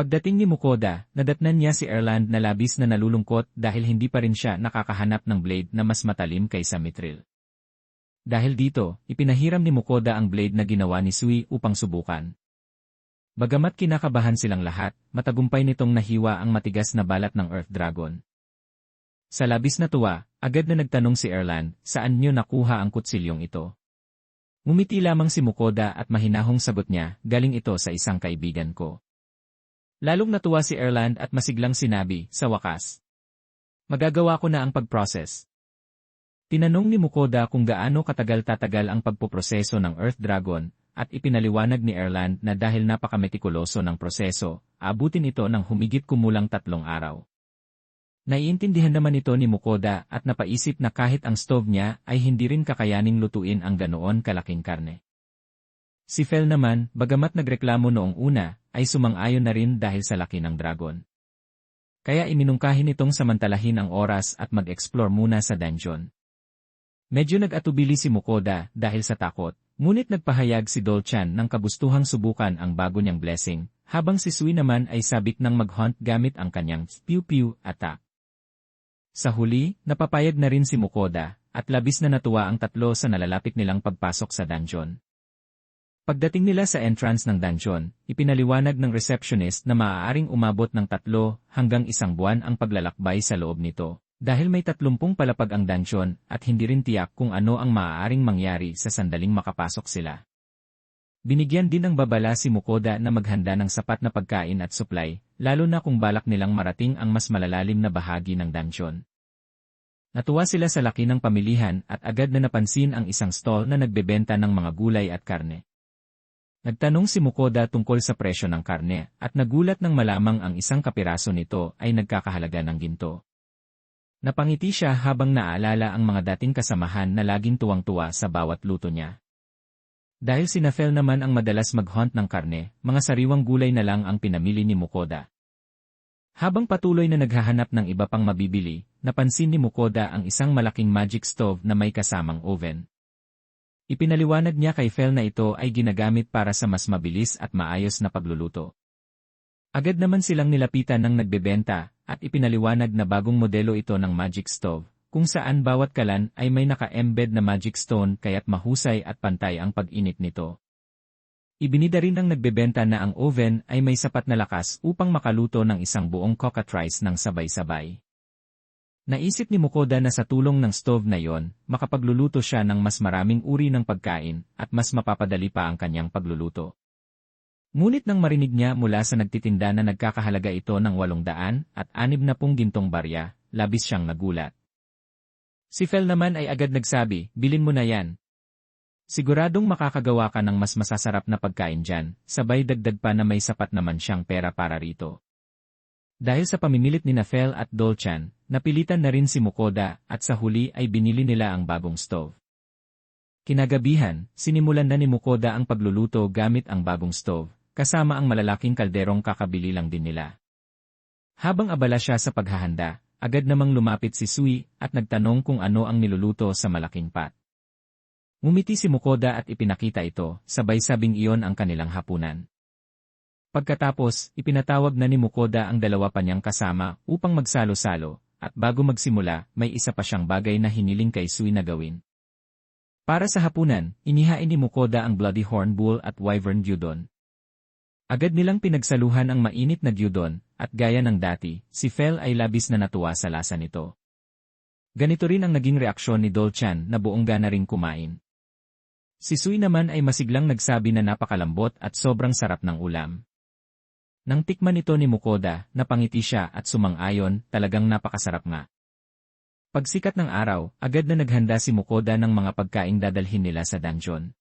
Pagdating ni Mukoda, nadatnan niya si Erland na labis na nalulungkot dahil hindi pa rin siya nakakahanap ng blade na mas matalim kaysa Mithril. Dahil dito, ipinahiram ni Mukoda ang blade na ginawa ni Sui upang subukan. Bagamat kinakabahan silang lahat, matagumpay nitong nahiwa ang matigas na balat ng Earth Dragon. Sa labis na tuwa, agad na nagtanong si Erland, saan niyo nakuha ang kutsilyong ito? Ngumiti lamang si Mukoda at mahinahong sagot niya, galing ito sa isang kaibigan ko. Lalong natuwa si Erland at masiglang sinabi, sa wakas. Magagawa ko na ang pag-process. Tinanong ni Mukoda kung gaano katagal tatagal ang pagpoproseso ng Earth Dragon, at ipinaliwanag ni Erland na dahil napakametikuloso ng proseso, abutin ito ng humigit kumulang tatlong araw. Naiintindihan naman ito ni Mukoda at napaisip na kahit ang stove niya ay hindi rin kakayaning lutuin ang ganoon kalaking karne. Si Fel naman, bagamat nagreklamo noong una, ay sumang-ayon na rin dahil sa laki ng dragon. Kaya iminungkahin itong samantalahin ang oras at mag-explore muna sa dungeon. Medyo nag-atubili si Mukoda dahil sa takot, ngunit nagpahayag si Dolchan ng kabustuhang subukan ang bago niyang blessing, habang si Sui naman ay sabik ng mag-hunt gamit ang kanyang pew-pew attack. Sa huli, napapayag na rin si Mukoda, at labis na natuwa ang tatlo sa nalalapit nilang pagpasok sa dungeon. Pagdating nila sa entrance ng dungeon, ipinaliwanag ng receptionist na maaaring umabot ng tatlo hanggang isang buwan ang paglalakbay sa loob nito, dahil may tatlumpung palapag ang dungeon at hindi rin tiyak kung ano ang maaaring mangyari sa sandaling makapasok sila. Binigyan din ng babala si Mukoda na maghanda ng sapat na pagkain at supply, lalo na kung balak nilang marating ang mas malalalim na bahagi ng dungeon. Natuwa sila sa laki ng pamilihan at agad na napansin ang isang stall na nagbebenta ng mga gulay at karne. Nagtanong si Mukoda tungkol sa presyo ng karne at nagulat nang malamang ang isang kapiraso nito ay nagkakahalaga ng ginto. Napangiti siya habang naalala ang mga dating kasamahan na laging tuwang-tuwa sa bawat luto niya. Dahil si Nafel naman ang madalas mag-hunt ng karne, mga sariwang gulay na lang ang pinamili ni Mukoda. Habang patuloy na naghahanap ng iba pang mabibili, napansin ni Mukoda ang isang malaking magic stove na may kasamang oven. Ipinaliwanag niya kay Fel na ito ay ginagamit para sa mas mabilis at maayos na pagluluto. Agad naman silang nilapitan ng nagbebenta at ipinaliwanag na bagong modelo ito ng magic stove, kung saan bawat kalan ay may naka-embed na magic stone kaya't mahusay at pantay ang pag-init nito. Ibinida rin ng nagbebenta na ang oven ay may sapat na lakas upang makaluto ng isang buong cockatrice ng sabay-sabay. Naisip ni Mukoda na sa tulong ng stove na yon, makapagluluto siya ng mas maraming uri ng pagkain at mas mapapadali pa ang kanyang pagluluto. Ngunit nang marinig niya mula sa nagtitinda na nagkakahalaga ito ng 800 at 60 gintong barya, labis siyang nagulat. Si Fel naman ay agad nagsabi, bilin mo na yan. Siguradong makakagawa ka ng mas masasarap na pagkain dyan, sabay dagdag pa na may sapat naman siyang pera para rito. Dahil sa pamimilit ni Nafel at Dolchan, napilitan na rin si Mukoda at sa huli ay binili nila ang bagong stove. Kinagabihan, sinimulan na ni Mukoda ang pagluluto gamit ang bagong stove, kasama ang malalaking kalderong kakabili lang din nila. Habang abala siya sa paghahanda, agad namang lumapit si Sui at nagtanong kung ano ang niluluto sa malaking pat. Ngumiti si Mukoda at ipinakita ito, sabay sabing iyon ang kanilang hapunan. Pagkatapos, ipinatawag na ni Mukoda ang dalawa pa niyang kasama upang magsalo-salo, at bago magsimula, may isa pa siyang bagay na hiniling kay Sui na gawin. Para sa hapunan, inihain ni Mukoda ang Bloody Horn Bull at Wyvern Gyudon. Agad nilang pinagsaluhan ang mainit na gyudon, at gaya ng dati, si Fel ay labis na natuwa sa lasa nito. Ganito rin ang naging reaksyon ni Dolchan na buong gana ring kumain. Si Sui naman ay masiglang nagsabi na napakalambot at sobrang sarap ng ulam. Nang tikman ito ni Mukoda, napangiti siya at sumang-ayon, talagang napakasarap nga. Pagsikat ng araw, agad na naghanda si Mukoda ng mga pagkaing dadalhin nila sa dungeon.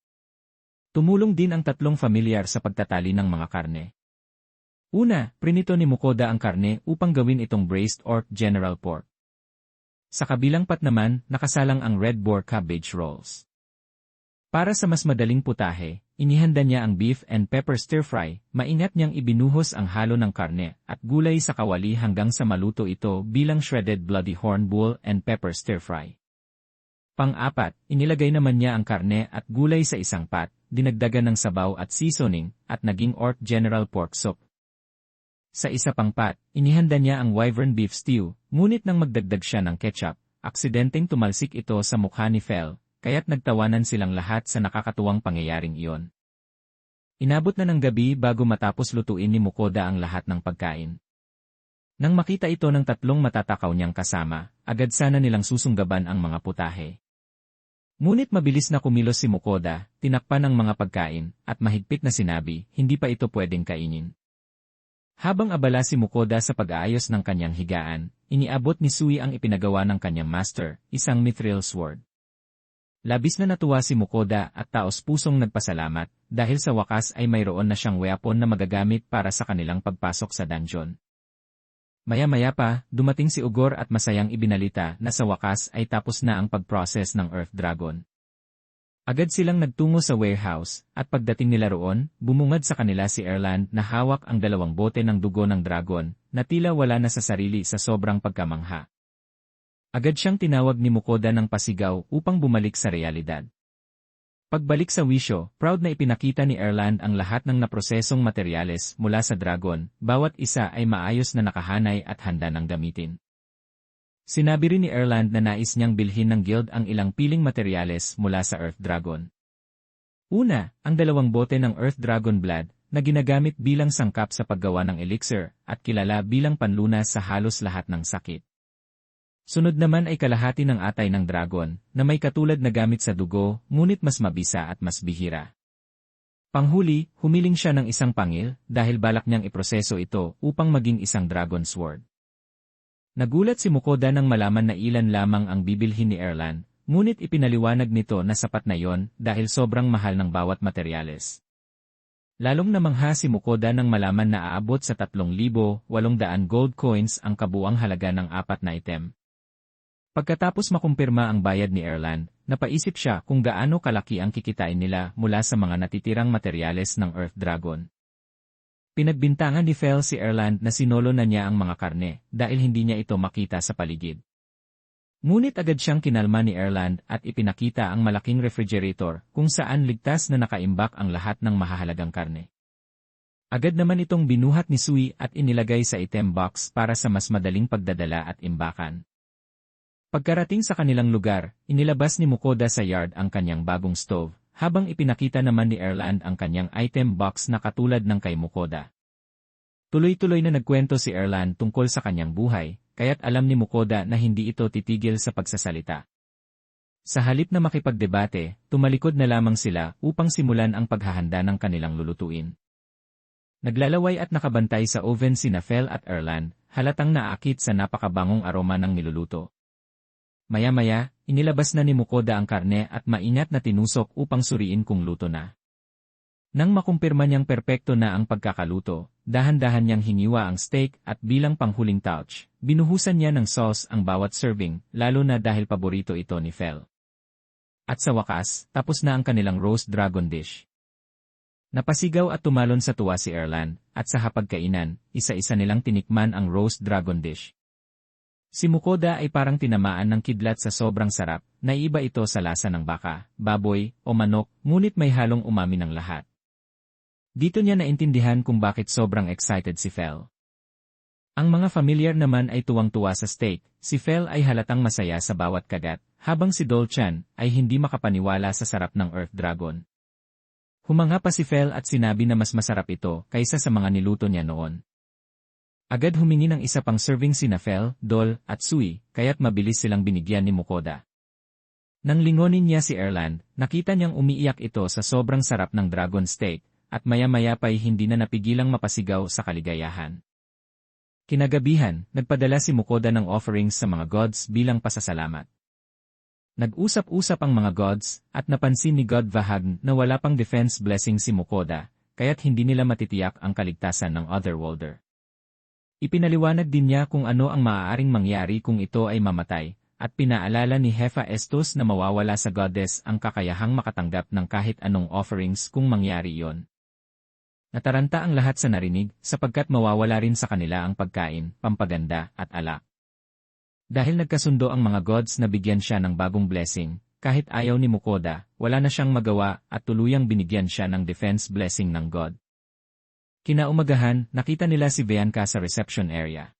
Tumulong din ang tatlong familiar sa pagtatali ng mga karne. Una, prinito ni Mukoda ang karne upang gawin itong braised or general pork. Sa kabilang pat naman, nakasalang ang red boar cabbage rolls. Para sa mas madaling putahe, inihanda niya ang beef and pepper stir-fry, maingat niyang ibinuhos ang halo ng karne at gulay sa kawali hanggang sa maluto ito bilang shredded bloody horn bull and pepper stir-fry. Pang-apat, inilagay naman niya ang karne at gulay sa isang pat, dinagdagan ng sabaw at seasoning, at naging Orc General Pork Soup. Sa isa pang pat, inihanda niya ang wyvern beef stew, ngunit nang magdagdag siya ng ketchup, aksidenteng tumalsik ito sa mukha ni Fel, kaya't nagtawanan silang lahat sa nakakatuwang pangyayaring iyon. Inabot na ng gabi bago matapos lutuin ni Mukoda ang lahat ng pagkain. Nang makita ito ng tatlong matatakaw niyang kasama, agad sana nilang susunggaban ang mga putahe. Ngunit mabilis na kumilos si Mukoda, tinakpan ang mga pagkain, at mahigpit na sinabi, hindi pa ito pwedeng kainin. Habang abala si Mukoda sa pag-aayos ng kanyang higaan, iniabot ni Sui ang ipinagawa ng kanyang master, isang mithril sword. Labis na natuwa si Mukoda at taos pusong nagpasalamat, dahil sa wakas ay mayroon na siyang weapon na magagamit para sa kanilang pagpasok sa dungeon. Maya-maya pa, dumating si Ugor at masayang ibinalita na sa wakas ay tapos na ang pag-process ng Earth Dragon. Agad silang nagtungo sa warehouse, at pagdating nila roon, bumungad sa kanila si Erland na hawak ang dalawang bote ng dugo ng dragon, na tila wala na sa sarili sa sobrang pagkamangha. Agad siyang tinawag ni Mukoda ng pasigaw upang bumalik sa realidad. Pagbalik sa wisyo, proud na ipinakita ni Erland ang lahat ng naprosesong materyales mula sa dragon, bawat isa ay maayos na nakahanay at handa ng gamitin. Sinabi rin ni Erland na nais niyang bilhin ng guild ang ilang piling materyales mula sa Earth Dragon. Una, ang dalawang bote ng Earth Dragon Blood na ginagamit bilang sangkap sa paggawa ng elixir at kilala bilang panlunas sa halos lahat ng sakit. Sunod naman ay kalahati ng atay ng dragon na may katulad na gamit sa dugo ngunit mas mabisa at mas bihira. Panghuli, humiling siya ng isang pangil dahil balak niyang iproseso ito upang maging isang dragon sword. Nagulat si Mukoda nang malaman na ilan lamang ang bibilhin ni Erlan, ngunit ipinaliwanag nito na sapat na yon dahil sobrang mahal ng bawat materyales. Lalong namangha si Mukoda nang malaman na aabot sa 3,800 gold coins ang kabuang halaga ng apat na item. Pagkatapos makumpirma ang bayad ni Erlan, napaisip siya kung gaano kalaki ang kikitain nila mula sa mga natitirang materyales ng Earth Dragon. Pinagbintangan ni Fel si Erland na sinolo na niya ang mga karne dahil hindi niya ito makita sa paligid. Ngunit agad siyang kinalma ni Erland at ipinakita ang malaking refrigerator kung saan ligtas na nakaimbak ang lahat ng mahahalagang karne. Agad naman itong binuhat ni Sui at inilagay sa item box para sa mas madaling pagdadala at imbakan. Pagkarating sa kanilang lugar, inilabas ni Mukoda sa yard ang kanyang bagong stove, habang ipinakita naman ni Erland ang kanyang item box na katulad ng kay Mukoda. Tuloy-tuloy na nagkwento si Erland tungkol sa kanyang buhay, kaya't alam ni Mukoda na hindi ito titigil sa pagsasalita. Sa halip na makipagdebate, tumalikod na lamang sila upang simulan ang paghahanda ng kanilang lulutuin. Naglalaway at nakabantay sa oven si Nafel at Erland, halatang naakit sa napakabangong aroma ng niluluto. Maya-maya, inilabas na ni Mukoda ang karne at maingat na tinusok upang suriin kung luto na. Nang makumpirma niyang perpekto na ang pagkakaluto, dahan-dahan niyang hiniwa ang steak at bilang panghuling touch, binuhusan niya ng sauce ang bawat serving, lalo na dahil paborito ito ni Fel. At sa wakas, tapos na ang kanilang roast dragon dish. Napasigaw at tumalon sa tuwa si Erlan, at sa hapagkainan, isa-isa nilang tinikman ang roast dragon dish. Si Mukoda ay parang tinamaan ng kidlat sa sobrang sarap, na iba ito sa lasa ng baka, baboy, o manok, ngunit may halong umami ng lahat. Dito niya naintindihan kung bakit sobrang excited si Fel. Ang mga familiar naman ay tuwang-tuwa sa steak, si Fel ay halatang masaya sa bawat kagat, habang si Dolchan ay hindi makapaniwala sa sarap ng Earth Dragon. Humanga pa si Fel at sinabi na mas masarap ito kaysa sa mga niluto niya noon. Agad humingi ng isa pang serving si Nafel, Dol, at Sui, kaya't mabilis silang binigyan ni Mukoda. Nang lingonin niya si Erland, nakita niyang umiiyak ito sa sobrang sarap ng dragon steak, at maya-maya pa'y hindi na napigilang mapasigaw sa kaligayahan. Kinagabihan, nagpadala si Mukoda ng offerings sa mga gods bilang pasasalamat. Nag-usap-usap ang mga gods, at napansin ni God Vahagn na wala pang defense blessing si Mukoda, kaya't hindi nila matitiyak ang kaligtasan ng Otherworlder. Ipinaliwanag din niya kung ano ang maaaring mangyari kung ito ay mamatay, at pinaalala ni Hefa Estos na mawawala sa goddess ang kakayahang makatanggap ng kahit anong offerings kung mangyari iyon. Nataranta ang lahat sa narinig sapagkat mawawala rin sa kanila ang pagkain, pampaganda, at alak. Dahil nagkasundo ang mga gods na bigyan siya ng bagong blessing, kahit ayaw ni Mukoda, wala na siyang magawa at tuluyang binigyan siya ng defense blessing ng God. Kinaumagahan, nakita nila si Bianca sa reception area.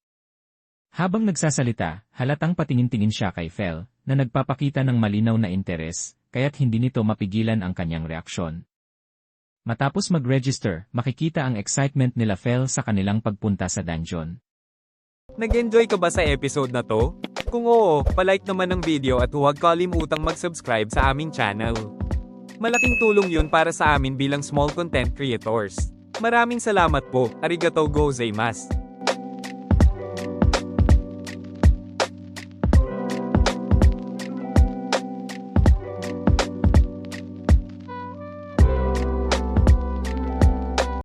Habang nagsasalita, halatang patingin-tingin siya kay Fel, na nagpapakita ng malinaw na interes, kaya't hindi nito mapigilan ang kanyang reaksyon. Matapos mag-register, makikita ang excitement nila Fel sa kanilang pagpunta sa dungeon. Nag-enjoy ka ba sa episode na to? Kung oo, palike naman ng video at huwag kalimutang mag-subscribe sa aming channel. Malaking tulong yun para sa amin bilang small content creators. Maraming salamat po, arigatou gozaimasu.